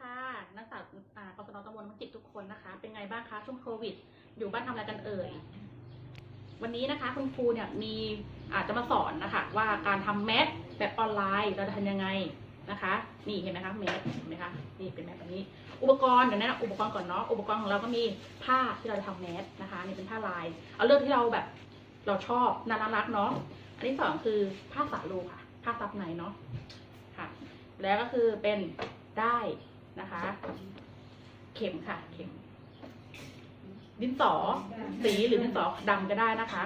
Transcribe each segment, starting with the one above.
ค่ะนักศึกษาอ่ากศนตำบลมังจิตทุกคนนะคะ เป็นไงบ้างคะช่วงโควิด อยู่บ้านทำอะไรกันเอ่ย วันนี้นะคะคุณครูเนี่ยมีอาจจะมาสอนนะคะ ว่าการทำแมสแบบออนไลน์เราจะทำยังไงนะคะ นี่เห็นไหมคะแมสเห็นไหมคะนี่เป็นแมสแบบนี้ อุปกรณ์เดี๋ยวนะอุปกรณ์ก่อนเนาะอุปกรณ์ของเราก็มีผ้าที่เราจะทำแมสนะคะนี่เป็นผ้าลาย เอาเรื่องที่เราแบบเราชอบน่ารักเนาะอันที่สองคือผ้าสาลูค่ะผ้าซับในเนาะค่ะ แล้วก็คือเป็นได้ นะคะ เข็มค่ะ เข็ม ดินสอ สีหรือดินสอดำก็ได้นะคะ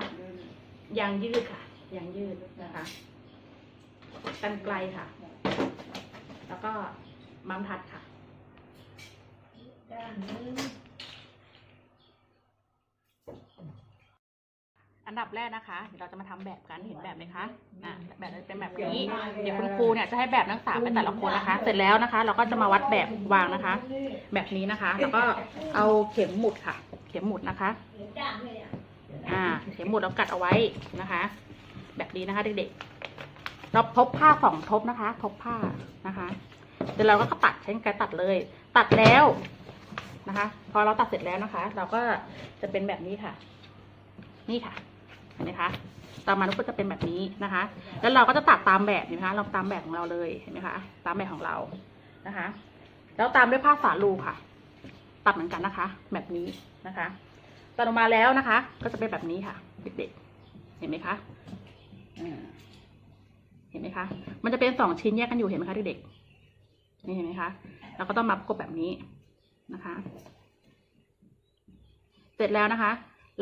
ยางยืดค่ะยางยืดนะคะกันไกลค่ะ แล้วก็มัมทัดค่ะ อันดับแรกนะคะ เดี๋ยวเราจะมาทำแบบกัน เห็นแบบไหมคะอะแบบจะเป็นแบบนี้ เดี๋ยวคุณครูเนี่ยจะให้แบบนักศึกษาเป็นแต่ละคนนะคะ เสร็จแล้วนะคะ เราก็จะมาวัดแบบวางนะคะ แบบนี้นะคะ แล้วก็เอาเข็มหมุดค่ะ เข็มหมุดนะคะ อ่า เข็มหมุดเรากัดเอาไว้นะคะ แบบนี้นะคะเด็กๆ เราทบผ้าสองทบนะคะ ทบผ้านะคะ เดี๋ยวเราก็ตัดใช้กรรไกรตัดเลย ตัดแล้วนะคะ พอเราตัดเสร็จแล้วนะคะ เราก็จะเป็นแบบนี้ค่ะ นี่ค่ะ เห็นไหมคะต่อมาทุก็จะเป็นแบบนี้นะคะ แล้วเราก็จะตัดตามแบบเห็นไหมคะเราตามแบบของเราเลยเห็นไหมคะ ตามแบบของเรานะคะ แล้วตามด้วยผ้าสาลูค่ะ ตัดเหมือนกันนะคะ แบบนี้นะคะตัดออกมาแล้วนะคะ ก็จะเป็นแบบนี้ค่ะ เด็กๆ เห็นไหมคะเห็นไหมคะ มันจะเป็นสองชิ้นแยกกันอยู่เห็นไหมคะเด็กๆนี่เห็นไหมคะเราก็ต้องมัดกบแบบนี้นะคะ เสร็จแล้วนะคะ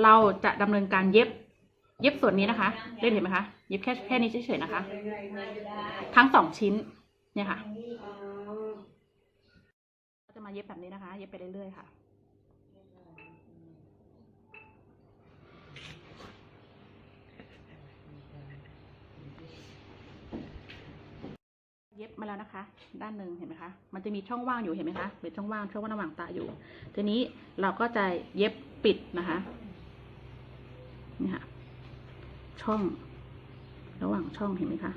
เราจะดำเนินการเย็บ เย็บส่วนนี้นะคะเล่นเห็นไหมคะเย็บแค่แค่นี้เฉยๆนะคะ ทั้งสองชิ้น เนี่ยค่ะก็จะมาเย็บแบบนี้นะคะ เย็บไปเรื่อยๆค่ะเย็บมาแล้วนะคะ ด้านหนึ่งเห็นไหมคะ มันจะมีช่องว่างอยู่เห็นไหมคะเป็นช่องว่างช่องว่างระหว่างตาอยู่ ทีนี้เราก็จะเย็บปิดนะคะนี่ค่ะ ช่อง ระหว่างช่องเห็นไหมคะ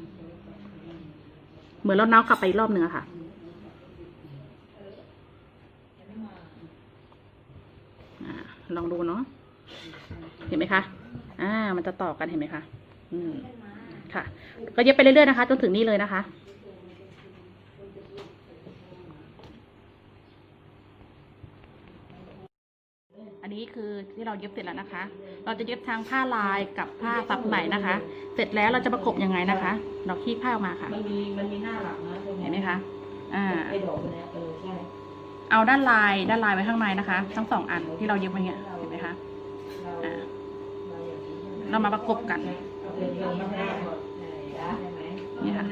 เหมือนเราเนาากลับไปรอบหนึ่งอะค่ะอ่าลองดูเนาะ เห็นไหมคะ อ่า มันจะต่อกันเห็นไหมคะ อืม ค่ะ ก็เย็บไปเรื่อยๆนะคะ จนถึงนี่เลยนะคะ อั นนี้คือที่เราเย็บเสร็จแล้วนะคะ เราจะเย็บทั้งผ้าลายกับผ้าซับไหนนะคะ เสร็จแล้วเราจะประกบยังไงนะคะ เราคลี่ผ้าออกมาค่ะ มันมีมันมีหน้าหลังนะเห็นไหมคะอ่าไอ้ดอกเนี่ยเออใช่เอาด้านลายด้านลายไว้ข้างในนะคะ ทั้งสองอันที่เราเย็บไว้เนี่ยเห็นไหมคะเราอ่าเราอย่างนี้เรามาประกบกันเอาเป็นโยมหน้าหมดได้ไหมนี่ค่ะ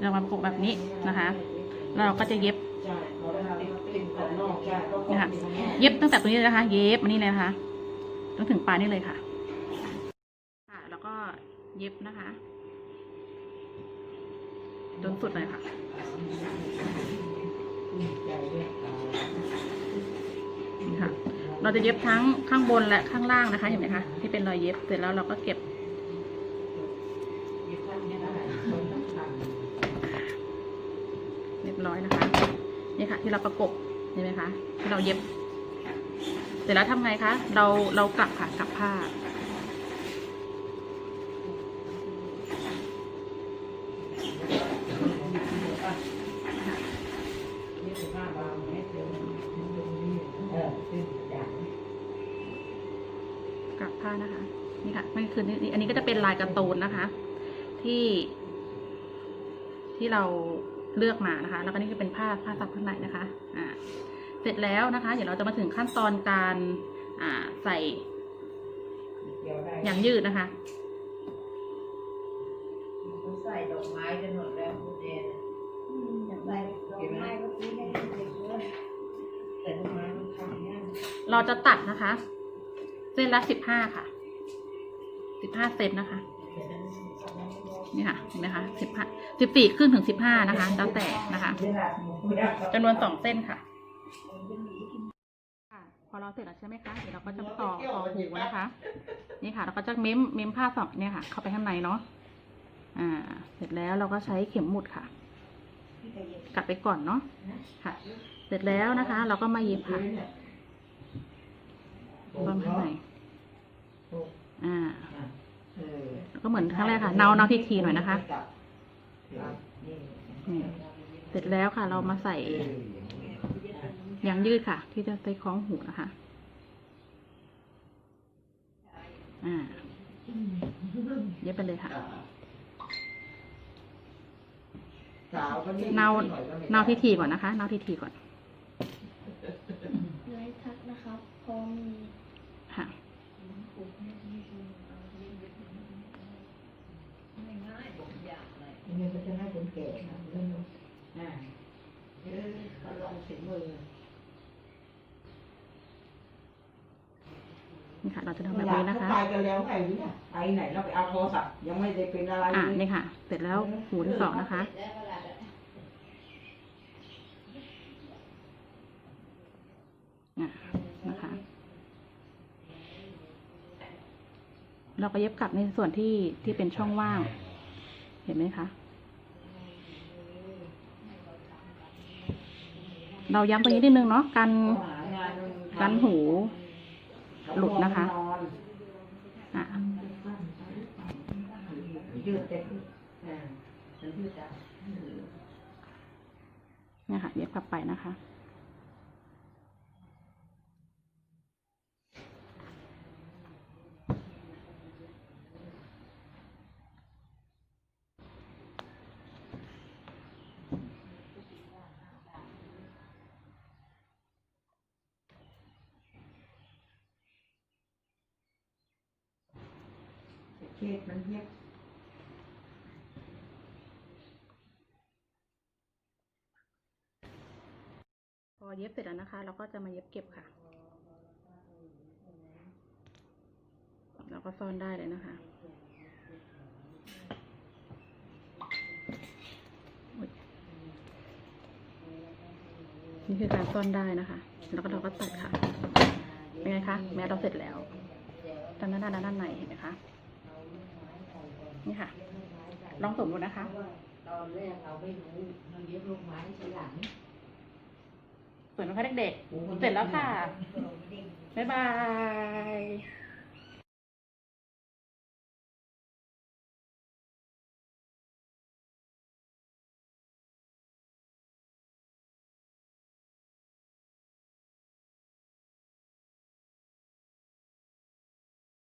เรามาประกบแบบนี้นะคะแล้วเราก็จะเย็บ ใช่เพราะว่าติดขอบนอกใช่ก็นี่ค่ะเย็บตั้งแต่ตรงนี้เลยนะคะ เย็บมานี่เลยนะคะจนถึงปลายนี่เลยค่ะ ค่ะ แล้วก็เย็บนะคะจนสุดเลยค่ะนี่ค่ะ เราจะเย็บทั้งข้างบนและข้างล่างนะคะ เห็นไหมคะ ที่เป็นรอยเย็บ เสร็จแล้วเราก็เก็บ ค่ะที่เราประกบเห็นไหมคะที่เราเย็บ เสร็จแล้วทำไงคะ เราเรากลับค่ะกลับผ้าคือผ้าบางเม็ดเดียวเออขึ้นจากกลับผ้านะคะ นี่ค่ะมันคือนี่อันนี้ก็จะเป็นลายการ์ตูนนะคะ ที่ที่เรา เลือกมานะคะ แล้วก็นี่ก็เป็นผ้าผ้าซับข้างในนะคะอ่าเสร็จแล้วนะคะ เดี๋ยวเราจะมาถึงขั้นตอนการอ่าใส่เกี่ยวได้ยางยืดนะคะเขาใส่ดอกไม้กันหมดแล้วคุณเจนใส่ดอกไม้ก็ซื้อให้เด็กๆเลยแต่ดอกไม้มันทำง่ายเราจะตัดนะคะ เส้นละสิบห้าค่ะสิบห้าเซนนะคะ นี่ค่ะเห็นไหมคะสิบห้าสิบสี่ครึ่งถึงสิบห้านะคะ แล้วแต่นะคะจำนวนสองเส้นค่ะค่ะพอเราเสร็จแล้วใช่ไหมคะ เดี๋ยวเราก็จะต่อต่อหูนะคะ นี่ค่ะ เราก็จะเม้มเม้มผ้าสองเนี่ยค่ะ เข้าไปข้างในเนาะ อ่า เสร็จแล้วเราก็ใช้เข็มหมุดค่ะกัดไปก่อนเนาะ ค่ะ เสร็จแล้วนะคะ เราก็มาเย็บค่ะประมาณไหนอ่าเออแล้ว ก็เหมือนครั้งแรกค่ะเนาเนาทีทีๆหน่อยนะคะนี่เสร็จแล้วค่ะ เรามาใส่ยางยืดค่ะ ที่จะใส่คล้องหูนะคะ อ่าเย็บไปเลยค่ะสาวก็เนาเนาทีทีๆก่อนนะคะเนาทีทีๆก่อนไลฟ์ทักนะครับพร้อมมี ค่ะ นี่ก็จะให้คน แก่ทำเรื่องอ่าเออก็ลองสิมือนี่ค่ะ เราจะทำแบบนี้นะคะ ไปกันแล้วไงเนี่ยไปไหนเราไปเอาโทรศัพท์ยังไม่ได้เป็นอะไรอ่าเลยนี่ค่ะ เสร็จแล้วหูที่สองนะคะอะนะคะ เราก็เย็บกลับในส่วนที่ที่เป็นช่องว่าง เห็นไหมคะ เราย้ำตรงนี้นิดนึงเนาะกันกันหูหลุดนะคะอะเต็มอ่ามันยืดได้เนี่ยค่ะเย็บกลับไปนะคะ เคสมันเย็บพอเย็บเสร็จแล้วนะคะ เราก็จะมาเย็บเก็บค่ะ เราก็ซ่อนได้เลยนะคะนี่คือการซ่อนได้นะคะ แล้วก็เราก็ตัดค่ะ เป็นไงคะ แม้เราเสร็จแล้วด้านหน้าด้านด้านในเห็นไหมคะ นี่ค่ะ ลองสวมดูนะคะ ตอนแรกเราไม่รู้มันเย็บลูกไม้ทีหลังสวยไหมคะเด็กๆ เสร็จแล้วค่ะ บ๊ายบาย